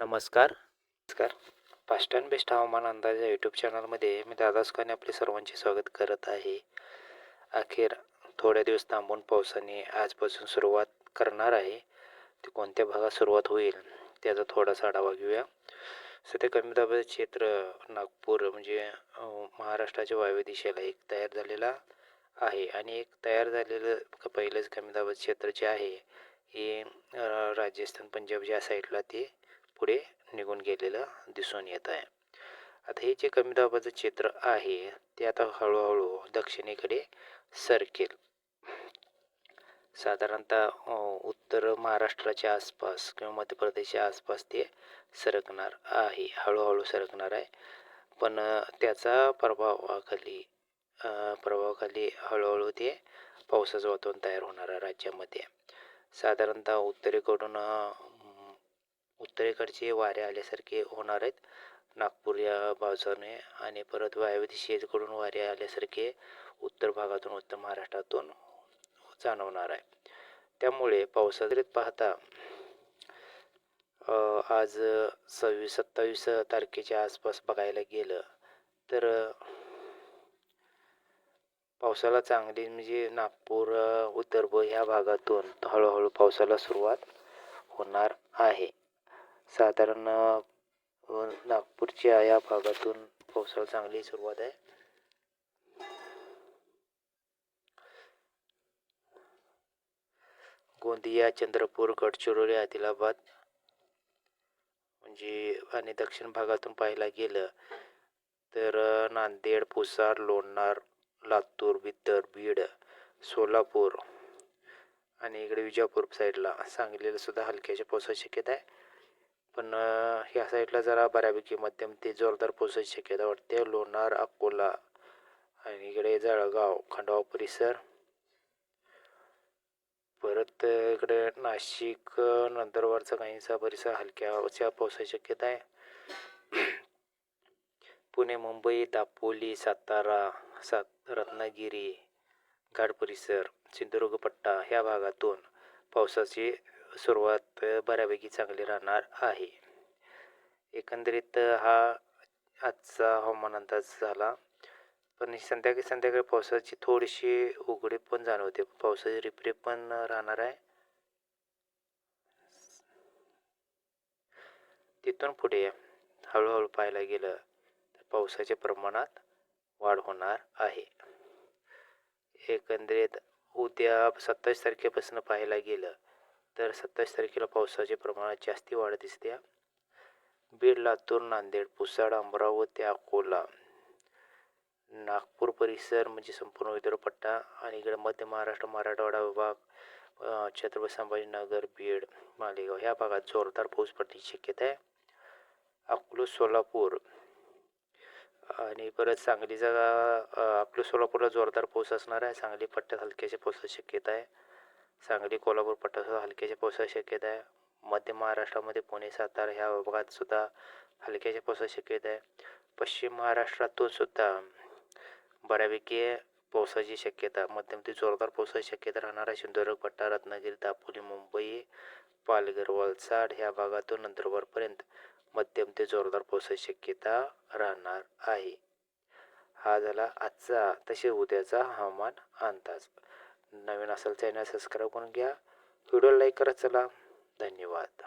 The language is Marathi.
नमस्कार. नमस्कार. फास्ट अँड बेस्ट हवामान अंदाज या यूट्यूब चॅनलमध्ये मी दादासकाने आपले सर्वांचे स्वागत करत आहे. अखेर थोड्या दिवस थांबून पावसाने आजपासून सुरुवात करणार आहे. ते कोणत्या भागात सुरुवात होईल त्याचा थोडासा आढावा घेऊया. सध्या कमी दाबाचे क्षेत्र नागपूर म्हणजे महाराष्ट्राच्या वायव्य दिशेला एक तयार झालेला आहे आणि एक तयार झालेलं पहिलंच कमी दाबाचं क्षेत्र जे आहे हे राजस्थान पंजाब ज्या साईडला ते पुढे निघून गेलेलं दिसून येत आहे. आता हे जे कमी दाबाचं क्षेत्र आहे ते आता हळूहळू दक्षिणेकडे सरकेल. साधारणतः उत्तर महाराष्ट्राच्या आसपास किंवा मध्य प्रदेशच्या आसपास ते सरकणार आहे हळूहळू सरकणार आहे. पण त्याचा प्रभावाखाली प्रभावाखाली हळूहळू ते पावसाचं वातावरण तयार होणार आहे राज्यामध्ये. साधारणतः उत्तरेकडून उत्तरेकडचे वारे आल्यासारखे होणार आहेत. नागपूर या बाजूने आणि परत वायव्य दिशेकडून वारे आल्यासारखे उत्तर भागातून उत्तर महाराष्ट्रातून जाणवणार आहे. त्यामुळे पावसाळ्यात पाहता आज सव्वीस सत्तावीस तारखेच्या आसपास बघायला गेलं तर पावसाला चांगली म्हणजे नागपूर अ, विदर्भ ह्या भागातून हळूहळू पावसाला सुरुवात होणार आहे. साधारण नागपूरच्या या भागातून पावसाला चांगली सुरुवात आहे. गोंदिया चंद्रपूर गडचिरोली आदिलाबाद म्हणजे आणि दक्षिण भागातून पाहायला गेलं तर नांदेड पुसार लोणार लातूर बिदर बीड सोलापूर आणि इकडे विजापूर साईडला सांगलीला सुद्धा हलक्याच्या पावसाची शक्यता आहे. पण ह्या साईडला जरा बऱ्यापैकी मध्यम ते जोरदार पावसाची शक्यता वाटते. लोणार अकोला आणि इकडे जळगाव खंडवा परिसर. परत इकडे नाशिक नंतरवरचा नंदुरबारचा काहीसा परिसर हलक्याच्या पावसाची शक्यता आहे. पुणे मुंबई दापोली सातारा सात रत्नागिरी घाट परिसर सिंधुदुर्ग पट्टा ह्या भागातून पावसाची सुरुवात बऱ्यापैकी चांगली राहणार आहे. एकंदरीत हा आजचा हवामान अंदाज झाला. पण संध्याकाळी संध्याकाळी पावसाची थोडीशी उघडी पण जाणवते. पावसाची रिपरिप पण राहणार आहे. तिथून पुढे हळूहळू पाहायला गेलं तर पावसाच्या प्रमाणात वाढ होणार आहे. एकंदरीत उद्या सत्तावीस तारखेपासून पाहायला गेलं तर सत्तावीस तारखेला पावसाचे प्रमाणात जास्ती वाढ दिसते बीड लातूर नांदेड पुसाड अमरावती अकोला नागपूर परिसर म्हणजे संपूर्ण विदर्भपट्टा आणि इकडे मध्य महाराष्ट्र मराठवाडा विभाग छत्रपती संभाजीनगर बीड मालेगाव ह्या भागात जोरदार पाऊस पडण्याची शक्यता आहे. अकलूज सोलापूर आणि परत सांगलीचा अ, सोलापूरला जोरदार पाऊस असणार आहे. सांगली पट्ट्यात हलक्याच्या पावसाची शक्यता आहे. सांगली कोल्हापूर पट्ट्यासुद्धा हलक्याच्या पावसाची शक्यता आहे. मध्य महाराष्ट्रामध्ये पुणे सातारा ह्या भागातसुद्धा हलक्याच्या पावसाची शक्यता आहे. पश्चिम महाराष्ट्रातून सुद्धा बऱ्यापैकी पावसाची शक्यता मध्यम ते जोरदार पावसाची शक्यता राहणार आहे सिंधुदुर्ग पट्टा रत्नागिरी दापोली मुंबई पालघर वलसाड ह्या भागातून नंदुरबारपर्यंत मध्यम ते जोरदार पावसाची शक्यता राहणार आहे. हा झाला आजचा तसे उद्याचा हवामान अंदाज. नवीन असेल चॅनल सबस्क्राईब करून घ्या. व्हिडिओ लाईक करत चला. धन्यवाद.